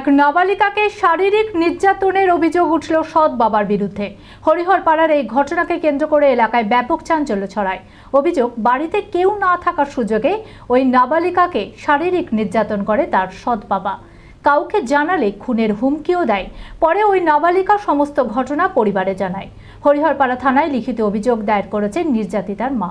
এক নাবালিকাকে শারীরিক নির্যাতনের অভিযোগ উঠল সৎ বাবার বিরুদ্ধে। হরিহর পাড়ার এই ঘটনাকে কেন্দ্র করে এলাকায় ব্যাপক চাঞ্চল্য ছড়ায়। অভিযোগ, বাড়িতে কেউ না থাকার সুযোগে ওই নাবালিকাকে শারীরিক নির্যাতন করে তার সৎ বাবা। কাউকে জানালে খুনের হুমকিও দেয়। পরে ওই নাবালিকা সমস্ত ঘটনা পরিবারে জানায়। হরিহরপাড়া থানায় লিখিত অভিযোগ দায়ের করেছেন নির্যাতিতার মা।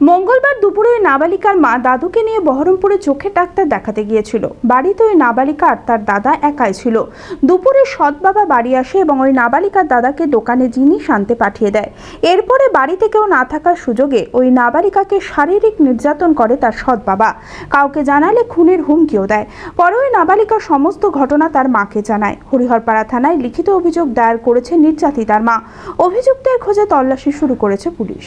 মঙ্গলবার দুপুরে ওই নাবালিকার মা দাদুকে নিয়ে বহরমপুরে চোখের ডাক্তার দেখাতে গিয়েছিল। বাড়িতে ওই নাবালিকা আর তার দাদা একাই ছিল। দুপুরে সৎ বাবা বাড়ি আসে এবং ওই নাবালিকার দাদাকে দোকানে জিনিস আনতে পাঠিয়ে দেয়। এরপরে বাড়িতে কেউ না থাকার সুযোগে ওই নাবালিকাকে শারীরিক নির্যাতন করে তার সৎ বাবা। কাউকে জানালে খুনের হুমকিও দেয়। পরে ওই নাবালিকার সমস্ত ঘটনা তার মাকে জানায়। হরিহরপাড়া থানায় লিখিত অভিযোগ দায়ের করেছে নির্যাতিতার মা। অভিযুক্তের খোঁজে তল্লাশি শুরু করেছে পুলিশ।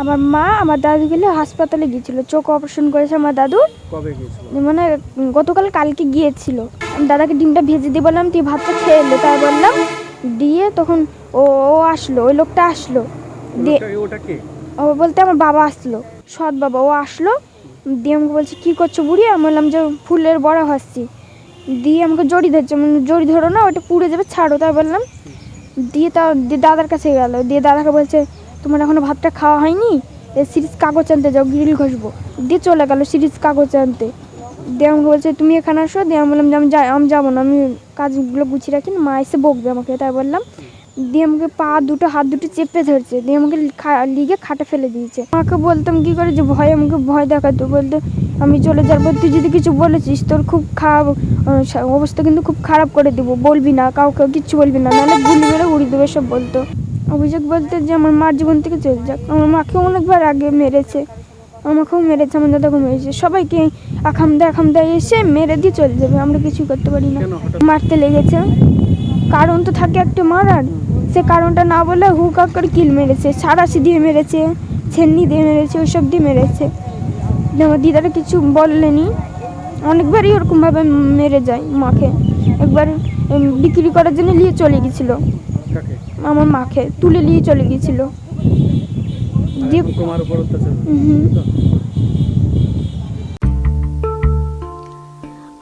আমার মা আমার দাদু গেলে হাসপাতালে গিয়েছিল। চোখ অপারেশন করেছে আমার দাদু। কবে গিয়েছিল? মানে গতকাল কালকে গিয়েছিল। আমি দাদাকে ডিমটা ভেজে দিয়ে বললাম তুই ভাতটা খেয়ে এলো তাই বললাম দিয়ে তখন ও ও আসলো ওই লোকটা আসলো। দিয়ে ও বলতে আমার বাবা আসলো সৎ বাবা। ও আসলো দিয়ে আমাকে বলছে কী করছ বুড়ি? আমি বললাম যে ফুলের বড়া হচ্ছি দিয়ে আমাকে জড়ি ধরছে বললাম, জড়ি ধরো না ওটা পুড়ে যাবে ছাড়ো। তাই বললাম দিয়ে তা দিয়ে দাদার কাছে গেল। দিয়ে দাদাকে বলছে তোমার এখনও ভাতটা খাওয়া হয়নি? এ সিরিজ কাগজ আনতে যাও গ্রিল ঘষবো। দিয়ে চলে গেল সিরিজ কাগজ আনতে। দিয়ে আমাকে বলছে তুমি এখানে আসো। দিয়ে আমি বললাম যে আমি যাই আমি যাব না আমি কাজগুলো গুছিয়ে রাখি না, মা এসে বকবে আমাকে তাই বললাম। দিয়ে আমাকে পা দুটো হাত দুটো চেপে ধরছে। দিয়ে আমাকে লিগে খাটে ফেলে দিয়েছে। মাকে বলতাম কি করে যে ভয় আমাকে ভয় দেখাতো? বলতো আমি চলে যাব তুই যদি কিছু বলেছিস তোর খুব খারাপ অবস্থা কিন্তু খুব খারাপ করে দেবো। বলবি না কাউকে কিচ্ছু বলবি না নাহলে গুলি মেরে উড়িয়ে দেবে সব বলতো। অভিযোগ বলতে যে আমার মার জীবন থেকে চলে যাক। আমার মাকেও অনেকবার আগে মেরেছে। আমাকেও মেরেছে আমার দাদাকেও মেরেছে। সবাইকে আখাম দেয় আখাম দেয় এসে মেরে দিয়ে চলে যাবে। আমরা কিছু করতে পারি না। মারতে লেগেছে। কারণ তো থাকে একটা মারার। সে কারণটা না বলে হুক করে কিল মেরেছে। সারাশি দিয়ে মেরেছে ছেন্নি দিয়ে মেরেছে ওইসব দিয়ে মেরেছে। আমার দিদারা কিছু বললেনি অনেকবারই ওরকমভাবে মেরে যায় মাকে। একবার বিক্রি করার জন্য নিয়ে চলে গেছিল। আমার মাকে তুলে নিয়ে চলে গিয়েছিল। তোমার উপর অত্যাচার? হুম।